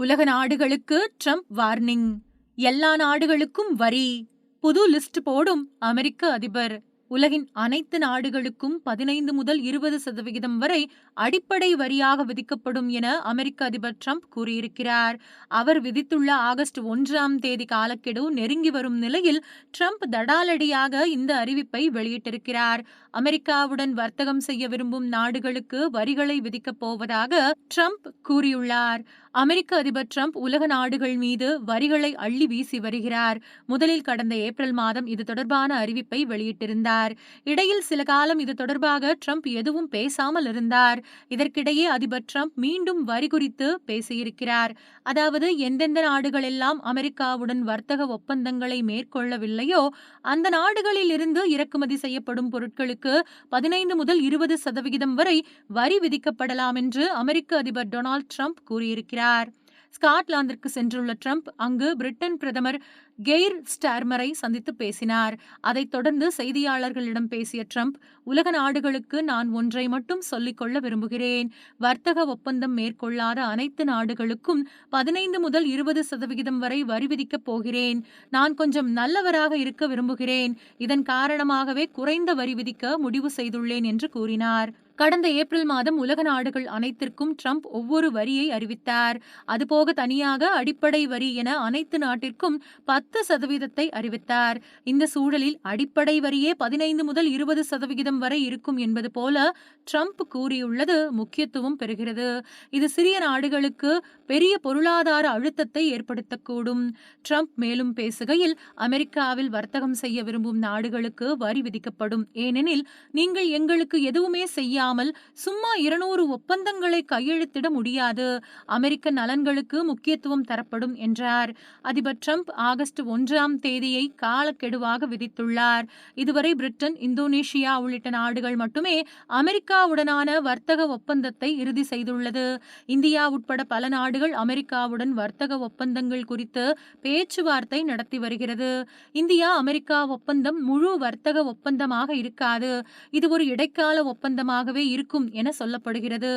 உலக நாடுகளுக்கு Trump warning எல்லா நாடுகளுக்கும் வரி. புது லிஸ்ட் போடும் அமெரிக்க அதிபர். உலகின் அனைத்து நாடுகளுக்கும் பதினைந்து முதல் இருபது சதவிகிதம் வரை அடிப்படை வரியாக விதிக்கப்படும் என அமெரிக்க அதிபர் ட்ரம்ப் கூறியிருக்கிறார். அவர் விதித்துள்ள ஆகஸ்ட் ஒன்றாம் தேதி காலக்கெடு நெருங்கி வரும் நிலையில் ட்ரம்ப் தடாலடியாக இந்த அறிவிப்பை வெளியிட்டிருக்கிறார். அமெரிக்காவுடன் வர்த்தகம் செய்ய விரும்பும் நாடுகளுக்கு வரிகளை விதிக்கப் போவதாக ட்ரம்ப் கூறியுள்ளார். அமெரிக்க அதிபர் ட்ரம்ப் உலக நாடுகள் மீது வரிகளை அள்ளி வீசி வருகிறார். முதலில் கடந்த ஏப்ரல் மாதம் இது தொடர்பான அறிவிப்பை வெளியிட்டிருந்தார். இடையில் சில காலம் இது தொடர்பாக டிரம்ப் எதுவும் பேசாமல் இருந்தார். இதற்கிடையே அதிபர் ட்ரம்ப் மீண்டும் வரி குறித்து பேசியிருக்கிறார். அதாவது எந்தெந்த நாடுகள் எல்லாம் அமெரிக்காவுடன் வர்த்தக ஒப்பந்தங்களை மேற்கொள்ளவில்லையோ அந்த நாடுகளில் இருந்து இறக்குமதி செய்யப்படும் பொருட்களுக்கு பதினைந்து முதல் இருபது சதவிகிதம் வரை வரி விதிக்கப்படலாம் என்று அமெரிக்க அதிபர் டொனால்ட் ட்ரம்ப் கூறியிருக்கிறார். ஸ்காட்லாந்திற்கு சென்றுள்ள ட்ரம்ப் அங்கு பிரிட்டன் பிரதமர் கெய்ர் ஸ்டார்மரை சந்தித்து பேசினார். அதைத் தொடர்ந்து செய்தியாளர்களிடம் பேசிய ட்ரம்ப் உலக நாடுகளுக்கு நான் ஒன்றை மட்டும் சொல்லிக்கொள்ள விரும்புகிறேன். வர்த்தக ஒப்பந்தம் மேற்கொள்ளாத அனைத்து நாடுகளுக்கும் பதினைந்து முதல் இருபது சதவிகிதம் வரை வரி விதிக்கப் போகிறேன். நான் கொஞ்சம் நல்லவராக இருக்க விரும்புகிறேன். இதன் காரணமாகவே குறைந்த வரி விதிக்க முடிவு செய்துள்ளேன் என்று கூறினார். கடந்த ஏப்ரல் மாதம் உலக நாடுகள் அனைத்திற்கும் ட்ரம்ப் ஒவ்வொரு வரியை அறிவித்தார். அதுபோக தனியாக அடிப்படை வரி என அனைத்து நாட்டிற்கும் பத்து பத்து சதவீதத்தை அறிவித்தார். இந்த சூழலில் அடிப்படை வரியே பதினைந்து முதல் இருபது சதவிகிதம் வரை இருக்கும் என்பது போல ட்ரம்ப் கூறியுள்ளது முக்கியத்துவம் பெறுகிறது. இது சிறிய நாடுகளுக்கு பெரிய பொருளாதார அழுத்தத்தை ஏற்படுத்தக்கூடும். ட்ரம்ப் மேலும் பேசுகையில் அமெரிக்காவில் வர்த்தகம் செய்ய விரும்பும் நாடுகளுக்கு வரி விதிக்கப்படும். ஏனெனில் நீங்கள் எங்களுக்கு எதுவுமே செய்யாமல் சும்மா இருநூறு ஒப்பந்தங்களை கையெழுத்திட முடியாது. அமெரிக்க நலன்களுக்கு முக்கியத்துவம் தரப்படும் என்றார். அதிபர் ட்ரம்ப் ஆகஸ்ட் ஆகஸ்ட் ஒன்றாம் தேதியை காலக்கெடுவாக விதித்துள்ளார். இதுவரை பிரிட்டன் இந்தோனேஷியா உள்ளிட்ட நாடுகள் மட்டுமே அமெரிக்காவுடனான வர்த்தக ஒப்பந்தத்தை இறுதி செய்துள்ளது. இந்தியா உட்பட பல நாடுகள் அமெரிக்காவுடன் வர்த்தக ஒப்பந்தங்கள் குறித்து பேச்சுவார்த்தை நடத்தி வருகிறது. இந்தியா அமெரிக்கா ஒப்பந்தம் முழு வர்த்தக ஒப்பந்தமாக இருக்காது. இது ஒரு இடைக்கால ஒப்பந்தமாகவே இருக்கும் என சொல்லப்படுகிறது.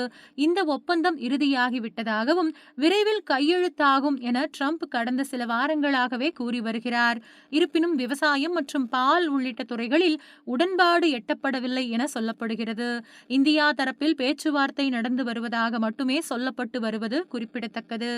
இந்த ஒப்பந்தம் இறுதியாகிவிட்டதாகவும் விரைவில் கையெழுத்தாகும் என ட்ரம்ப் கடந்த சில வாரங்களாகவே கூறி வருகிறார். இருப்பினும் விவசாயம் மற்றும் பால் உள்ளிட்ட துறைகளில் உடன்பாடு எட்டப்படவில்லை என சொல்லப்படுகிறது. இந்தியா தரப்பில் பேச்சுவார்த்தை நடந்து வருவதாக மட்டுமே சொல்லப்பட்டு வருவது குறிப்பிடத்தக்கது.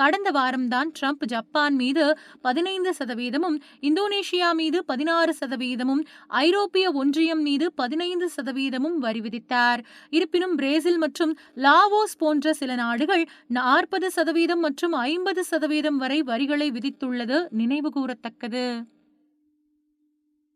கடந்த வாரம்தான் ட்ரம்ப் ஜப்பான் மீது பதினைந்து சதவீதமும் இந்தோனேஷியா மீது பதினாறு சதவீதமும் ஐரோப்பிய ஒன்றியம் மீது பதினைந்து சதவீதமும் வரி விதித்தார். இருப்பினும் பிரேசில் மற்றும் லாவோஸ் போன்ற சில நாடுகள் நாற்பது சதவீதம் மற்றும் ஐம்பது சதவீதம் வரை வரிகளை விதித்துள்ளது நினைவுகூரத்தக்கது